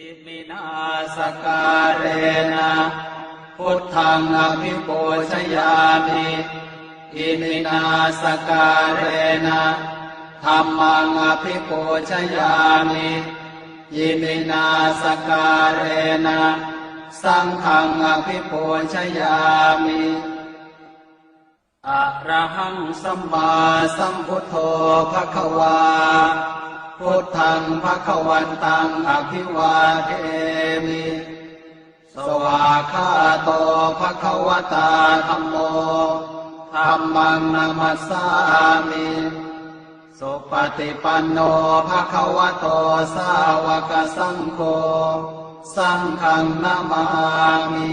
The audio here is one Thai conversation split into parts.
อิมินาสการเรนะพุทธังอภิปูชยามิอิมินาสการเรนะธรรมังอภิปูชยามิอิมินาสการเรนะสังฆังอภิปูชยามิอะระหังสัมมาสัมพุทโธภะคะวา พุทธังภะควันตังอภิวาเทมิ สวาคาโตภะคะวตาธัมโมธัมมังนามัสสามิ สุปฏิปันโนภะควโตสาวกสังโฆ สังฆังนามามิ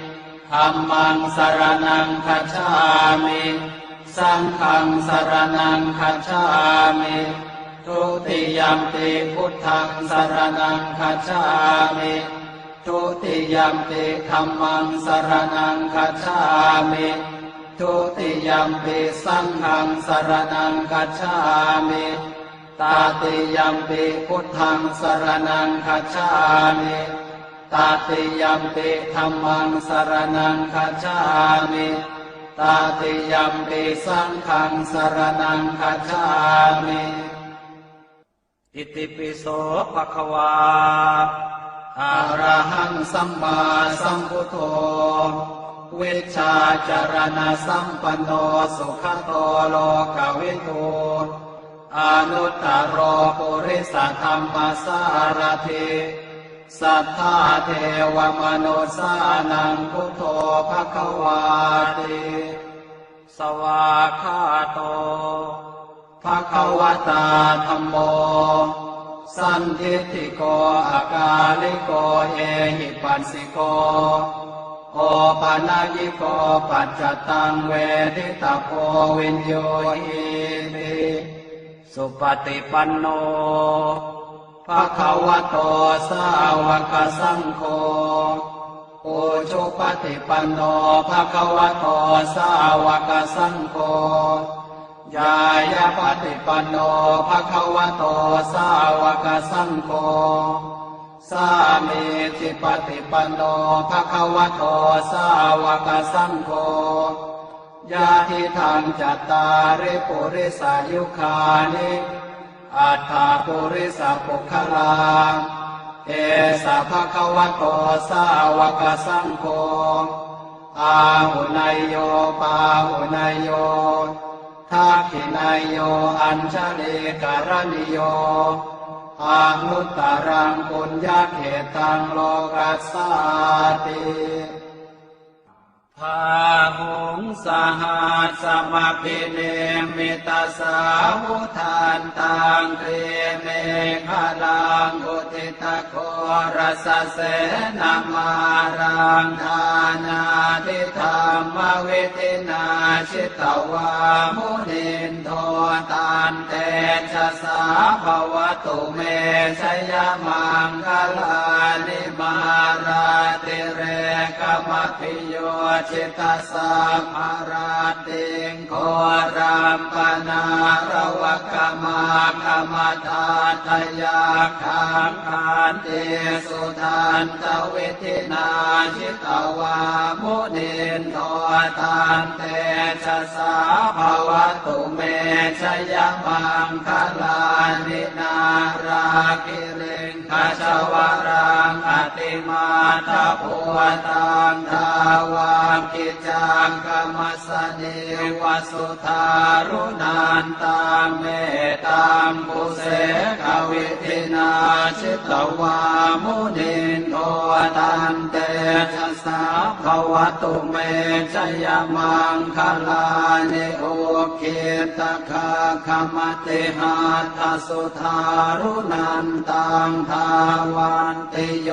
ธัมมังสรณังคัจฉามิสังฆังสรณังคัจฉามิทุติยมปิพุทธังสรณังคัจฉามิทุติยมปิธัมมังสรณังคัจฉามิทุติยมปิสังฆังสรณังคัจฉามิตาติยัมปิพุทธังสรณังคัจฉามิ ตาติยัมปิธรรมังสรณังคัจฉามิตาติยัมปิสังฆังสารณังคัจฉามิอิติปิโสภะคะวาอะระหังสัมมาสัมพุทโธเวชาจารณะสัมปันโนสุขโตโลกวิทูอนุตตรโรปุริสธรรมสารถิ สัทธาเทวมนุสานังพุทโธภควาติสวาคาโตภควตาธัมโม สันทิฏฐิโกอากาลิโกเอหิปัสสิโก โอปานายิโกปัจจตังเวทิตาโพวินโยหิติสุปฏิปันโน ภะคะวะโตสาวกสังโฆโอชุปฏิปันโนภะคะวะโตสาวกสังโฆยายาปฏิปันโนภะคะวะโตสาวกสังโฆสามีจิปฏิปันโนภะคะวะโตสาวกสังโฆยาทิทางจัตตาริปุริสายุคานิ อัฏฐาปุริสปุคลาเอสะภะคะวะโตสาวกสังโฆอาหุนายโยปาหุนายโยทักขินายโยอัญชลีการณิโยอานุตตรังปุญญาเขตังโลกัสสาติ ทาหุงสหัสสมพิเนมิตาสาวุทานตังเกเมฆลังอุทิตะโครสเสนามารังทานา เวทินาชิตวามุนินโทตานเตชะสาภวตุเมชยมังคลานิมาราติเรกมพิโยชิตาสาภาราติงโครามปนารวะ มากรรมตาทยาคังคานเตสุทันตวิทินาชิตวามุนินโทตันเตชะสาภวตุเมชยมังคลานินาราคิริงคชวรังอติมาตาภูตังทาวากิจังกรรมสเนวสุทารุนันตังเมตังปุเสกวิทินาชิตวามุนินโทตันเตชะสาภวตุเมชยมังคลานิโอเคตคาคมติหาทสุธารุนันตังทาวันติโย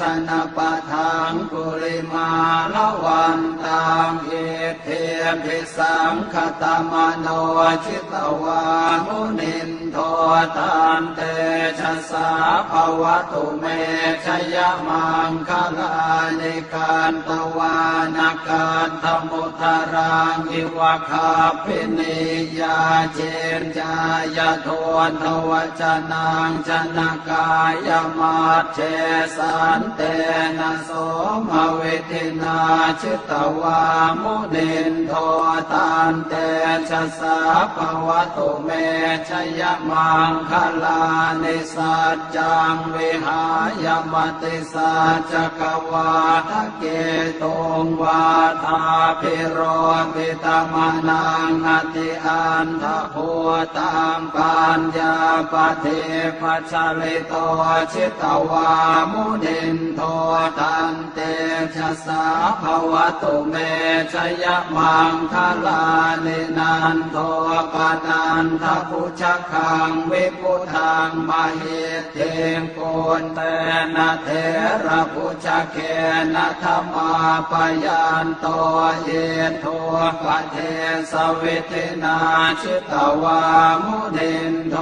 ชนะปะทังกุริมาละวัน เทพิสังคตมโนชิตวามุนิน โทตันเตชะสาภวตุเมชยมังคลานิการตวานาการธมุทารังอิวะคาปินิยาเจนจายโทนทวจนังชนะกายมาเชสันเตนะโสมเวทินาชิตวามุนินโทตันเตชะสาภวตุเมชยมมังคลานิสัจจังวิหายมติสัจกวาทะเกตงวาทาพิโรปิตมนังอติอันทะโพตังปัญญาปเทปัชลิโตชิตวามุนินโทตันเตชะสาภวตุเมชยมังคลานินันโทปนันทพุชคังวิพุทังมหิตเทงโกนเตนะเทระพุชเคนะธรรมาปยันโตเยโทปะเทสวิตินาชิตวามุนินโท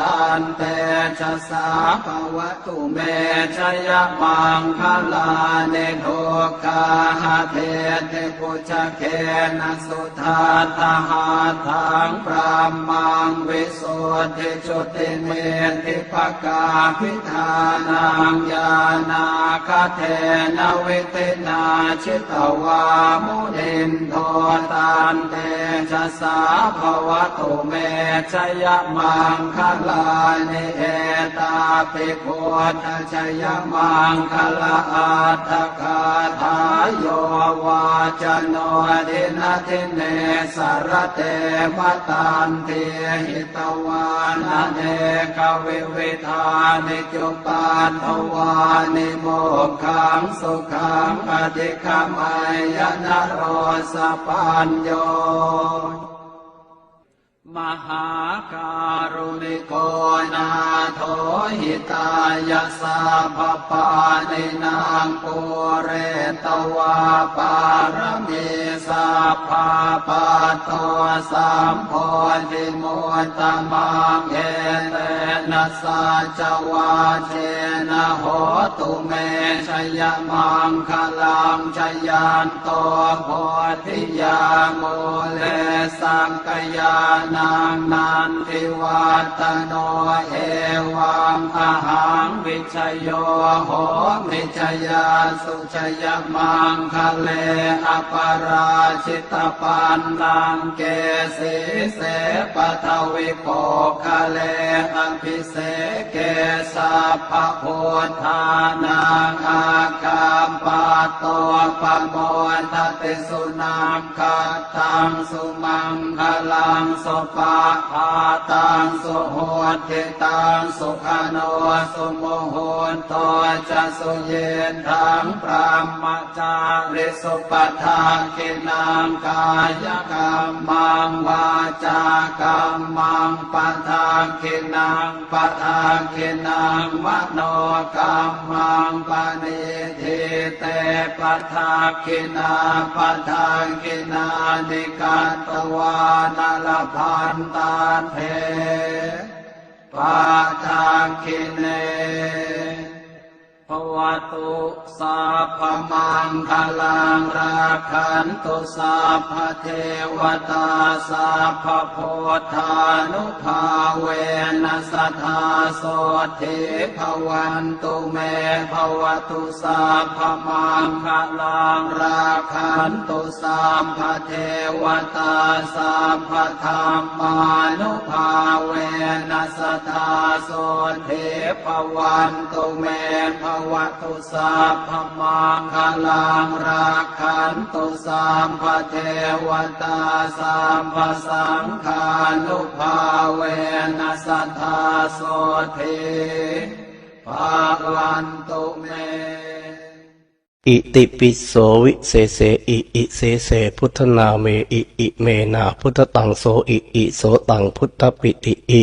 ตันเตชะสาภวตุเมชยมังคลาเนโทกาหาเทเตปุชเคนะสุทาทหาทังพรามังวิสุทธิจุติเมติภกาพิธานังญาณาคเทนวิตินาชิตวามุนินโทตันเตชะสาภวตุเมชยมังคลานิเอ ปิโพธชยมังคลาอัตถกาทายโยวาจโนทินาทิเนสารเตมตันเทหิตวานาเนกเวิวิธานิจุปาทวานิโมขังสุขังอธิคมายนโรสปัญโย มหาการุณิโกนาโทหิตายาสาภปานินางปุเรตวาปารมีสาพาปาโตสัมโพธิมุตตมังเอ นะสัจวาเจนะโหตุเมชยมังคลังชยันโตโพธิยาโมเลสังกยานังนันทิวัตโนเอวังอาหังวิชโยโหมิชยาสุชยมังคะเลอปราชิตปันนังเกสีเสปทวิโปคะเลอภิเสเกสัพพโพธานังอากามปาโตปโมทติสุนังคัตตังสุมังคลังสุปาภาตังสุโหติตังสุขโนสุโมโหนโตจะสุเยนทังพระมจาริสุปทากินังกายกรรมังวาจากรรมังปทากินังปทากินังมโนกรรมังปณิทิเตปทากินาปทากินานิการตวานลพันตาเทปทาคิเน ภวตุสัพมังคลังราคันตุสัพเทวตาสัพโพธานุภาเวนัสธาโสทิภวันตุเมภวตุสัพมังคลังราคันตุสัพเทวตาสัพธรรมานุภาเวนัสธาโสทิภวันตุเมภวตุสัพพมังคลังราคันตุสัมภเทวตาสัมภสังฆานุภาเวนัสทธาโสเทภาวันตุเมอิติปิโสวิเศษเสอิอิเสเสพุทธนาเมอิอิเมนาพุทธตังโสอิอิโสตังพุทธปิติอิ